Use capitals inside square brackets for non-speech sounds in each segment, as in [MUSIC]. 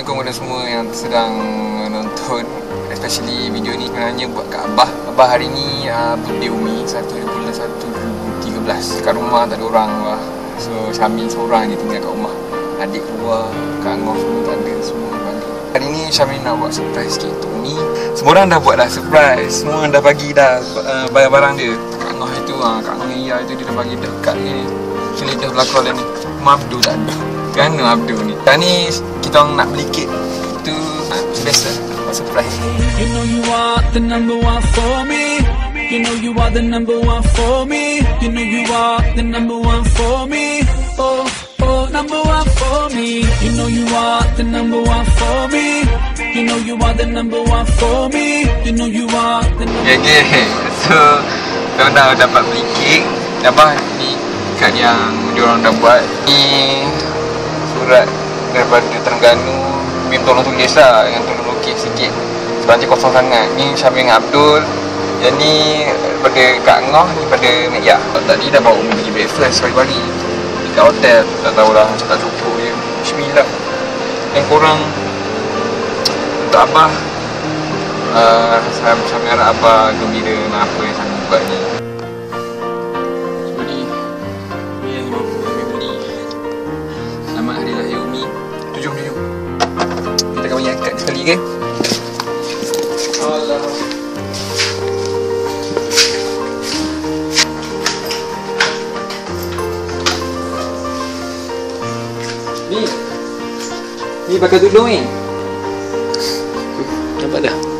Assalamualaikum kepada semua yang sedang menonton Especially video ni. Sebenarnya buat kat Abah. Abah hari ni uh, birthday Umi 1 bulan 1 2013 Kat rumah tak ada orang Abah. So Syamil seorang je tinggal kat rumah. Adik keluar, Kak Angah semua tak ada Semua balik. Hari ni Syamil nak buat surprise sikit untuk Umi. Semua orang dah buat dah surprise. Semua dah bagi dah uh, barang-barang dia. Kak Angah itu, uh, Kak Angah Iya itu dia dah bagi dekat ni. Sini dah belakang dia ni. Mabdu tak ada Kerana Abdul ni Sekarang ni kita orang nak beli kek Itu best lah Buat surprise You know you are the number one for me. You know you are the number one for me. You know you are the number one for me. Oh, oh, number one for me. You know you are the number one for me. You know you are the number one for me. You know you are the number Okay, okay So Kita orang dah dapat beli kek Abah ni kad yang diorang dah buat Ni Surat daripada Terengganu Bim tolong tulis lah Yang tolong lukis sikit. Sebab nanti kosong sangat. Ni Syamil dengan Abdul. Yang ni daripada Kak Ngoh Ni daripada Mek Yah Tadi dah bawa Umi pergi breakfast pagi-pagi. Dekat hotel. Tak tahulah macam tak cukup je. Bismillah. Yang korang Untuk Abah uh, saya, saya harap apa gembira dengan apa sekali ke Allah Ni. Ni pakai tudung ni? Nampak dah?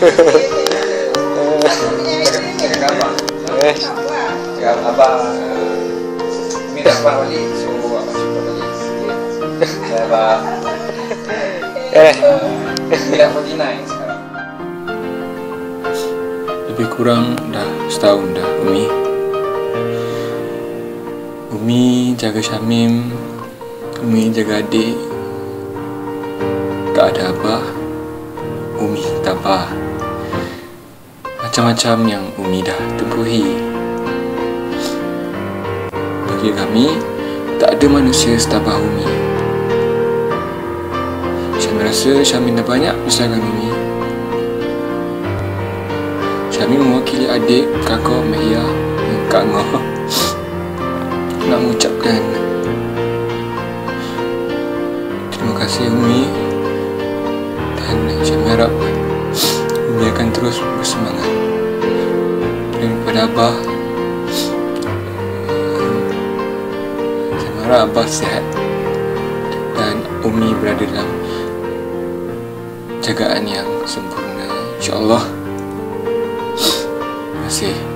Abang minta abang balik, so abang cepat balik sikit. Abang. Bila 49 sekarang. Lebih kurang dah setahun dah Umi Umi jaga Syamim Umi jaga adik Tak ada abah Umi tabah Macam-macam yang Umi dah tempuhi. Bagi kami Tak ada manusia setabah Umi. Syamim rasa Syamim dah banyak bersahkan Umi. Kami mewakili adik, kakak, Mehia dan Kak Ngah [LAUGHS] nak mengucapkan terima kasih Umi. Dan saya harap Umi akan terus bersemangat dan kepada Abah. Saya harap Abah sihat dan Umi berada dalam jagaan yang sempurna. insyaAllah. Terima kasih